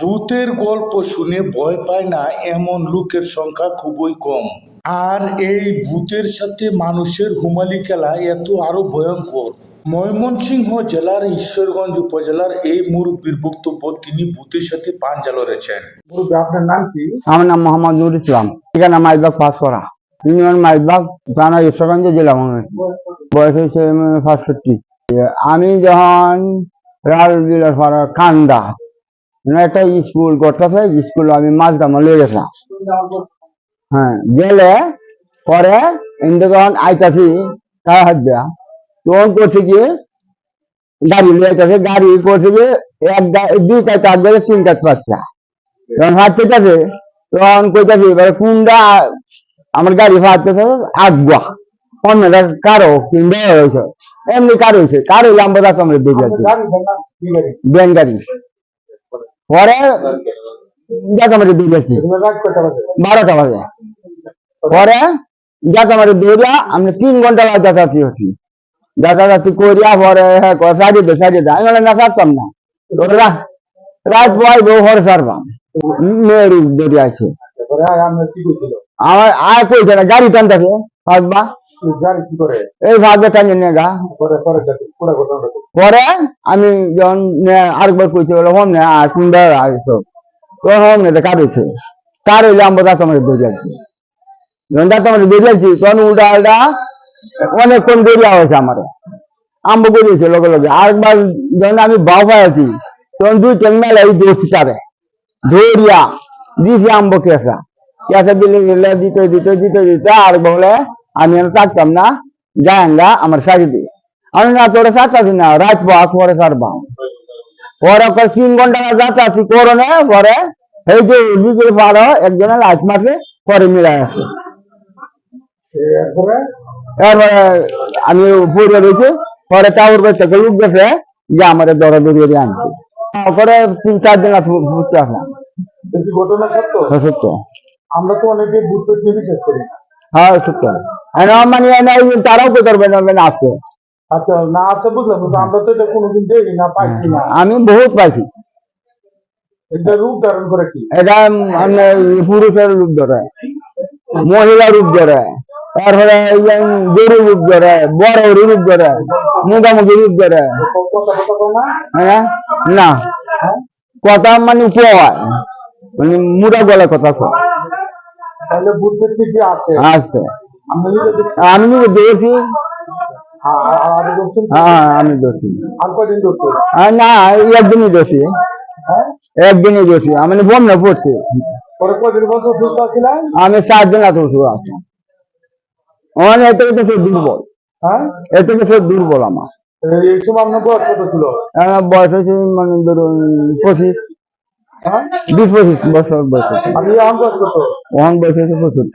ভূতের গল্প শুনে ভয় পায় না এমন লোকের সংখ্যা খুবই কম। আর এই ভূতের সাথে মানুষের হুমালি খেলা এত আরও ভয়ঙ্কর। ময়মনসিংহ জেলার ঈশ্বরগঞ্জ উপজেলার এই মুরব্বীর বক্তব্য তিনি ভূতের সাথে পাঞ্জা লড়েছেন। মুরব্বী আপনার নাম কি? আমার নাম মোহাম্মদ নুর ইসলাম। ঠিকানা মাইবাগ পাস করা ইউনিয়ন মাইবাগ থানা ঈশ্বরগঞ্জ জেলা মনে বয়স হয়েছে পাঁচষট্টি। আমি যখন পাড়া কান্দা একটা স্কুল করতেছে স্কুল আমি মাছ দামা লিয়ে গেছিলাম। হ্যাঁ গেলে পরে ইন্দু যখন আইতাছি তার হাত দেয়া। তখন করছে কি গাড়ি লিয়ে আইতাছে গাড়ি করছে কি এক দুই কাজ চার তিন কাজ পাচ্ছে। যখন তখন কইতাছি এবারে কোনটা আমার গাড়ি ফাটতেছে আগুয়া অন্যটা কারও কিংবা হয়েছে এমনি কার হয়েছে কার হইলে আমরা রাস্তা আমরা দেখে ব্যান গাড়ি পরে কয়টা বাজে বারোটা বাজে। পরে আমরা দৌড়া আমরা তিন ঘণ্টা যাতায়াতি হচ্ছি যাতায়াতি করিয়া পরে হ্যাঁ সাইডে দে সাইডে দে। আমি না, ছাড়তাম না। রাত বউ আয় আমরা আর কইছে না, গাড়ি টানতেছে করে এই ফাঁসবে টানিয়ে নিয়ে গা। পরে আমি যখন আরেকবার কইছে বলে হোম না আর সুন্দর আসো তখন হোম না কার হয়েছে কার হইলে আমরা দাঁত আমার বেরিয়ে যাচ্ছি যখন দাঁত আমার বেরিয়ে যাচ্ছি তখন উল্টা উল্টা অনেকক্ষণ বেরিয়ে হয়েছে আমার। আম্ব বেরিয়েছে লগে লগে। আরেকবার যখন আমি বাউ আছি তখন দুই ট্রেন মেলা এই দোষী তারে ধরিয়া দিছি আম্ব কেসা কেসা দিলে দিতে দিতে দিতে দিতে আর বলে আমি আর থাকতাম না যায়ঙ্গা আমার শাড়ি দিয়ে আমি না তোরে সাতাছি না রাত বাস পরে সারবা পরে ওকে তিন ঘণ্টা যাতাছি করো না পরে এই যে লাইট মারলে পরে মিলাই এরপরে আমি রয়েছি পরে টাউর থেকে লোক গেছে যে আমার দরা দরিয়ে দিয়ে আনছে। পরে তিন চার দিন আসলাম। ঘটনা সত্য? সত্য। আমরা তো অনেকে পেট বিশ্বাস করি না। হ্যাঁ সত্য আর মানে তারাও তো করবে না আছে। আচ্ছা না আছে বুঝলাম আমরা তো এটা কোনোদিন দেখি না পাইছি না। আমি বহুত পাইছি। এটা রূপ ধারণ করে কি? এটা মানে পুরুষের রূপ ধরে মহিলা রূপ ধরে তারপরে গরু রূপ ধরে বড় রূপ ধরে মুখামুখি রূপ ধরে। হ্যাঁ? না। হ্যাঁ? কথা মানে উপহার মানে মুড়া গলা কথা তাহলে আছে। দেখছি। আমি দর্শন হ্যাঁ আমি দোষী না একদিনই দোষী হ্যাঁ? একদিনই দোষী আমি বম না পড়ছি। দিন এত ওষুধ আছে। আমার এত কিছু দুর্বল। হ্যাঁ? এত কিছু দুর্বল আমার। এই সময় আপনার বয়স কত ছিল? বয়স হয়েছে মানে ধরুন পঁচিশ। হ্যাঁ বিশ পঁচিশ বছর বয়স। আমি আমার বয়স কত বয়স হয়েছে পঁচিশ